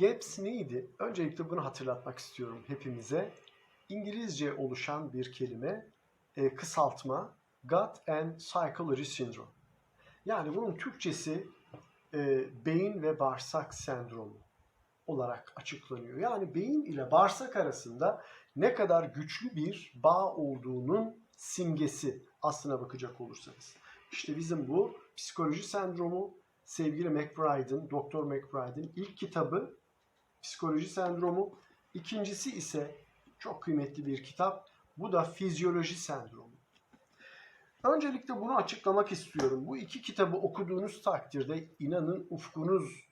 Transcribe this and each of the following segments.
GAPS neydi? Öncelikle bunu hatırlatmak istiyorum hepimize. İngilizce oluşan bir kelime, e, kısaltma Gut and Psychology Syndrome. Yani bunun Türkçesi e, beyin ve bağırsak sendromu olarak açıklanıyor. Yani beyin ile bağırsak arasında ne kadar güçlü bir bağ olduğunun simgesi aslına bakacak olursanız. İşte bizim bu psikoloji sendromu sevgili McBride'ın, Doktor McBride'ın ilk kitabı Psikoloji Sendromu. İkincisi ise çok kıymetli bir kitap. Bu da Fizyoloji Sendromu. Öncelikle bunu açıklamak istiyorum. Bu iki kitabı okuduğunuz takdirde inanın ufkunuz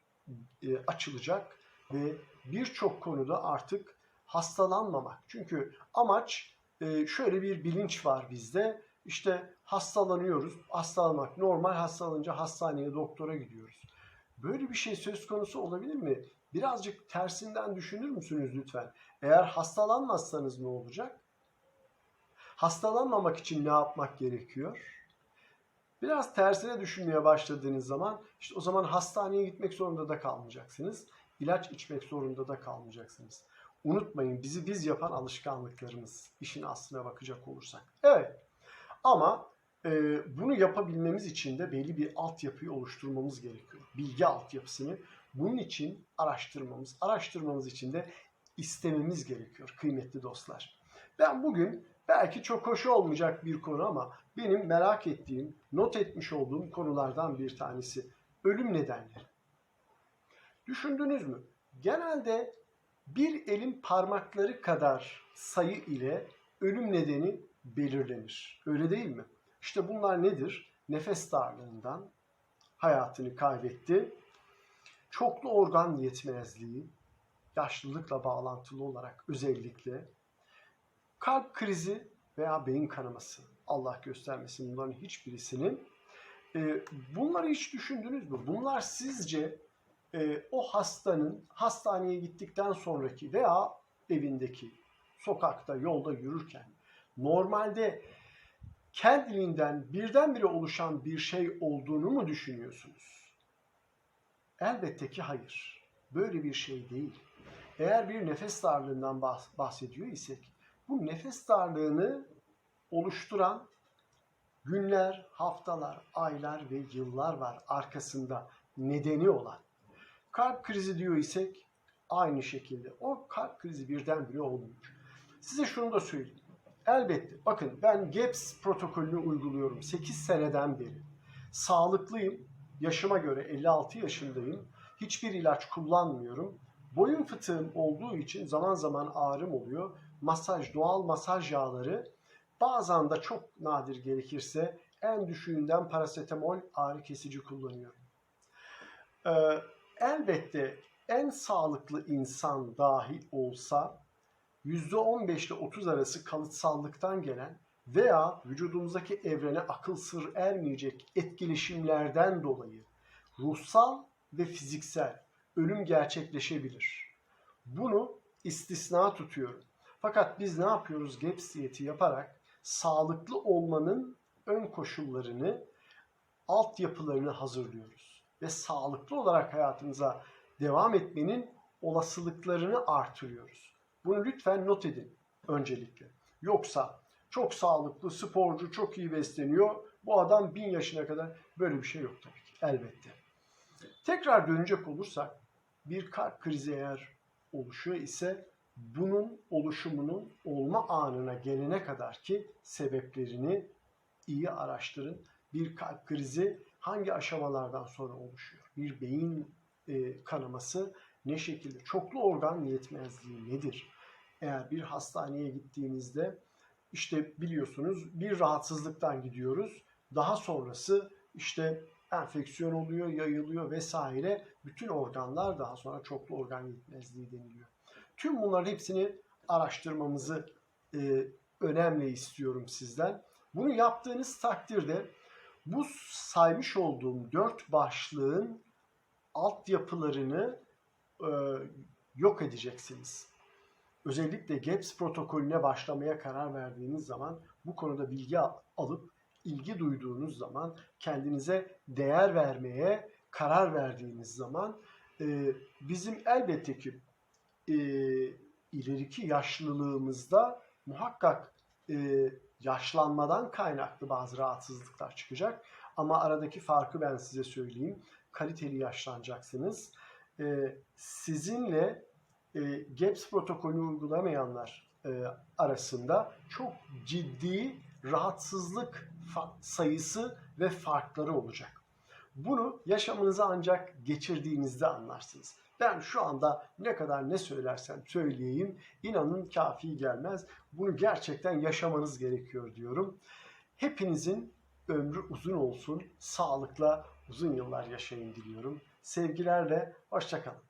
e, açılacak ve birçok konuda artık hastalanmamak. Çünkü amaç e, şöyle bir bilinç var bizde. İşte hastalanıyoruz. Hastalanmak normal. Hastalanınca hastaneye, doktora gidiyoruz. Böyle bir şey söz konusu olabilir mi? Birazcık tersinden düşünür müsünüz lütfen? Eğer hastalanmazsanız ne olacak? Hastalanmamak için ne yapmak gerekiyor? Biraz tersine düşünmeye başladığınız zaman işte o zaman hastaneye gitmek zorunda da kalmayacaksınız. İlaç içmek zorunda da kalmayacaksınız. Unutmayın bizi biz yapan alışkanlıklarımız işin aslına bakacak olursak. Evet ama e, bunu yapabilmemiz için de belli bir altyapıyı oluşturmamız gerekiyor. Bilgi altyapısını. Bunun için araştırmamız, araştırmamız için de istememiz gerekiyor kıymetli dostlar. Ben bugün belki çok hoş olmayacak bir konu ama benim merak ettiğim, not etmiş olduğum konulardan bir tanesi ölüm nedenleri. Düşündünüz mü? Genelde bir elin parmakları kadar sayı ile ölüm nedeni belirlenir. Öyle değil mi? İşte bunlar nedir? Nefes darlığından hayatını kaybetti. Çoklu organ yetmezliği, yaşlılıkla bağlantılı olarak özellikle kalp krizi veya beyin kanaması Allah göstermesin bunların hiçbirisinin e, bunları hiç düşündünüz mü? Bunlar sizce e, o hastanın hastaneye gittikten sonraki veya evindeki sokakta yolda yürürken normalde kendiliğinden birdenbire oluşan bir şey olduğunu mu düşünüyorsunuz? Elbette ki hayır. Böyle bir şey değil. Eğer bir nefes darlığından bahsediyor isek, bu nefes darlığını oluşturan günler, haftalar, aylar ve yıllar var arkasında nedeni olan. Kalp krizi diyor isek aynı şekilde. O kalp krizi birdenbire olmuyor. Size şunu da söyleyeyim. Elbette bakın ben GAPS protokolünü uyguluyorum 8 seneden beri. Sağlıklıyım. Yaşıma göre 56 yaşındayım. Hiçbir ilaç kullanmıyorum. Boyun fıtığım olduğu için zaman zaman ağrım oluyor. Masaj, doğal masaj yağları bazen de çok nadir gerekirse en düşüğünden parasetamol ağrı kesici kullanıyorum. Ee, elbette en sağlıklı insan dahi olsa %15 ile 30 arası kalıtsallıktan gelen veya vücudumuzdaki evrene akıl sır ermeyecek etkileşimlerden dolayı ruhsal ve fiziksel ölüm gerçekleşebilir. Bunu istisna tutuyorum. Fakat biz ne yapıyoruz? GAPS diyeti yaparak sağlıklı olmanın ön koşullarını, altyapılarını hazırlıyoruz. Ve sağlıklı olarak hayatımıza devam etmenin olasılıklarını artırıyoruz. Bunu lütfen not edin öncelikle. Yoksa çok sağlıklı, sporcu, çok iyi besleniyor. Bu adam bin yaşına kadar böyle bir şey yok tabii ki elbette. Tekrar dönecek olursak bir kalp krizi eğer oluşuyor ise bunun oluşumunun olma anına gelene kadar ki sebeplerini iyi araştırın. Bir kalp krizi hangi aşamalardan sonra oluşuyor? Bir beyin e, kanaması ne şekilde? Çoklu organ yetmezliği nedir? Eğer bir hastaneye gittiğinizde işte biliyorsunuz bir rahatsızlıktan gidiyoruz. Daha sonrası işte enfeksiyon oluyor, yayılıyor vesaire. Bütün organlar daha sonra çoklu organ yetmezliği deniliyor. Tüm bunların hepsini araştırmamızı e, önemli istiyorum sizden. Bunu yaptığınız takdirde bu saymış olduğum dört başlığın altyapılarını e, yok edeceksiniz. Özellikle GAPS protokolüne başlamaya karar verdiğiniz zaman bu konuda bilgi alıp ilgi duyduğunuz zaman kendinize değer vermeye karar verdiğiniz zaman e, bizim elbette ki e, ileriki yaşlılığımızda muhakkak e, yaşlanmadan kaynaklı bazı rahatsızlıklar çıkacak. Ama aradaki farkı ben size söyleyeyim. Kaliteli yaşlanacaksınız. E, sizinle e, GAPS protokolü uygulamayanlar e, arasında çok ciddi rahatsızlık sayısı ve farkları olacak. Bunu yaşamınıza ancak geçirdiğinizde anlarsınız. Ben şu anda ne kadar ne söylersem söyleyeyim inanın kafi gelmez. Bunu gerçekten yaşamanız gerekiyor diyorum. Hepinizin ömrü uzun olsun, sağlıkla uzun yıllar yaşayın diliyorum. Sevgilerle, hoşçakalın.